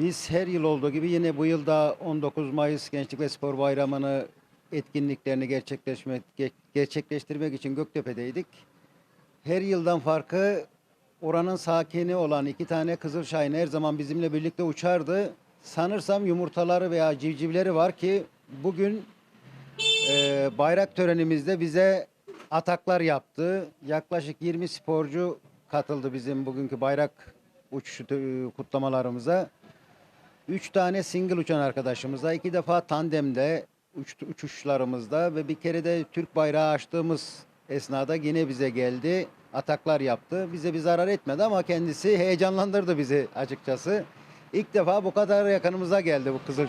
Biz her yıl olduğu gibi yine bu yılda 19 Mayıs Gençlik ve Spor Bayramı'nı etkinliklerini gerçekleşmek, ge- gerçekleştirmek için Göktepe'deydik. Her yıldan farkı oranın sakini olan iki tane Kızıl her zaman bizimle birlikte uçardı. Sanırsam yumurtaları veya civcivleri var ki bugün e, bayrak törenimizde bize ataklar yaptı. Yaklaşık 20 sporcu katıldı bizim bugünkü bayrak uçuşu kutlamalarımıza. Üç tane single uçan arkadaşımızla, iki defa tandemde uçuşlarımızda ve bir kere de Türk bayrağı açtığımız esnada yine bize geldi. Ataklar yaptı. Bize bir zarar etmedi ama kendisi heyecanlandırdı bizi açıkçası. İlk defa bu kadar yakınımıza geldi bu Kızıl.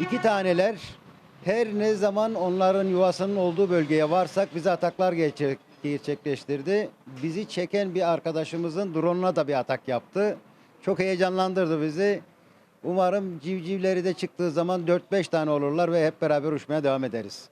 İki taneler her ne zaman onların yuvasının olduğu bölgeye varsak bize ataklar gerçek, gerçekleştirdi. Bizi çeken bir arkadaşımızın drone'una da bir atak yaptı. Çok heyecanlandırdı bizi. Umarım civcivleri de çıktığı zaman 4-5 tane olurlar ve hep beraber uçmaya devam ederiz.